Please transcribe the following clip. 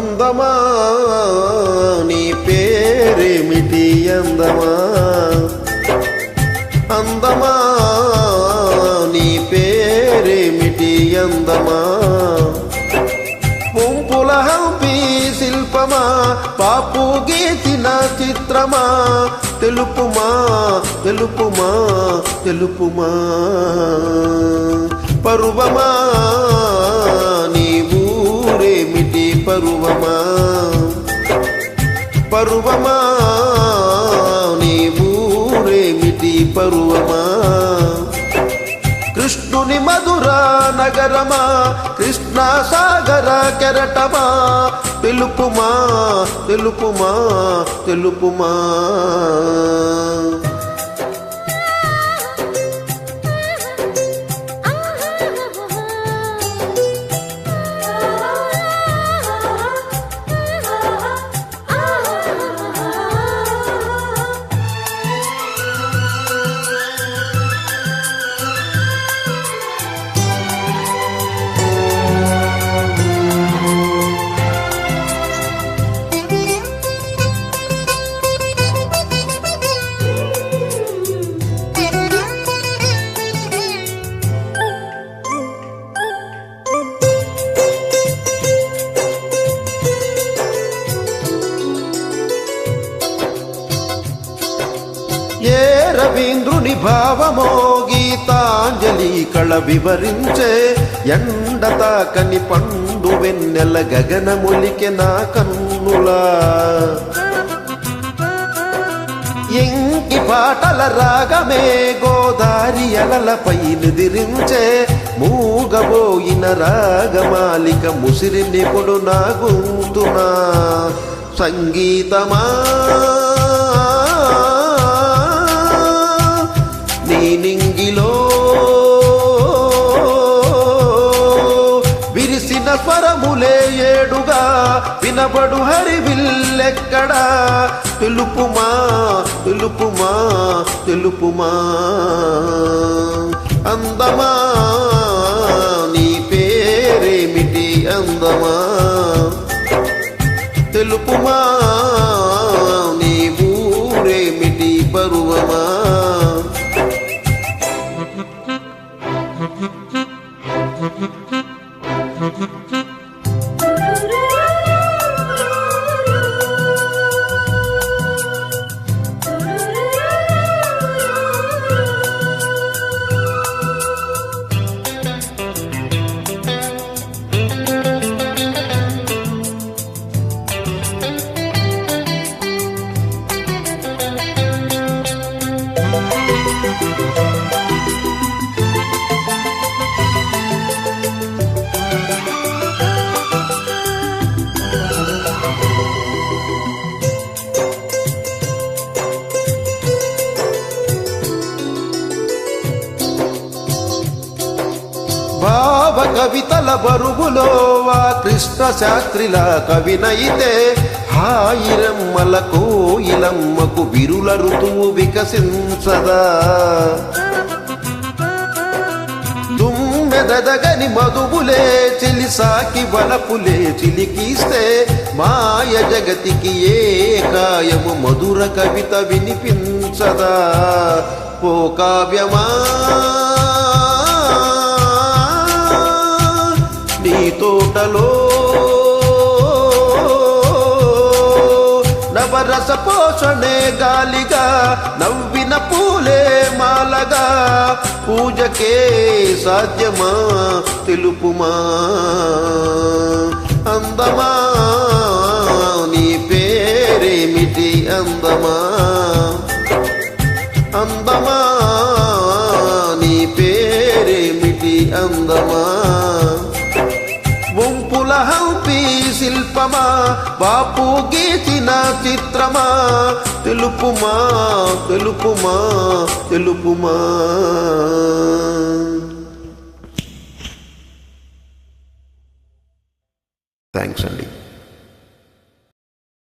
అందమా నీ పేరేమిటి అందమా? అందమా నీ పేరేమిటి అందమా? పుంపుల హంపి శిల్పమా పాపు గీసిన చిత్రమా? తెలుపుమా తెలుపుమా తెలుపుమా? పరువమా పరువమా? పరువమా? నీ ఊరేమిటి పరువమా? కృష్ణుని మధుర నగరమా? కృష్ణా సాగర కెరటమా? తెలుపుమా? తెలుపుమా? తెలుపుమా? ఏ రవీంద్రుని భావమో గీతాంజలి కళ వివరించే ఎండతాకని పండు వెన్నెల గగనములికె నా కన్నులా. ఇంకి పాటల రాగమే గోదారి అలలపై నిదిరించే మూగబోయిన రాగమాలిక ముసిరి నిపుడు నా గొంతునా. సంగీతమా నీ నింగిలో విరిసిన స్వరములే ఏడుగా వినబడు హరి విల్లెక్కడా తెలుపుమా తెలుపుమా తెలుపుమా? అందమా నీ పేరేమిటి అందమా? తెలుపుమా కవితల బరువులో వా కృష్ణ శాస్త్రిల కవినైతే హాయిరమ్మల కోయిలమ్మకు విరుల ఋతువు వికసించదా. తుమ్మెదగని మధువులే చెలిసాకి వలపులే చిలికిస్తే మాయ జగతికి ఏ కాయము మధుర కవిత వినిపించదా. ఓ కావ్యమా తోటలో నవరస పోషణే గాలిగా నవ్విన పూలే మాలగా. పూజకే సాధ్యమా తెలుపుమా? అందమా? నీ పేరేమిటి అందమా? వంపుల హంపి శిల్పమా బాపు గీచిన చిత్రమా. తెలుపుమా తెలుపుమా తెలుపుమా. థ్యాంక్స్ అండి.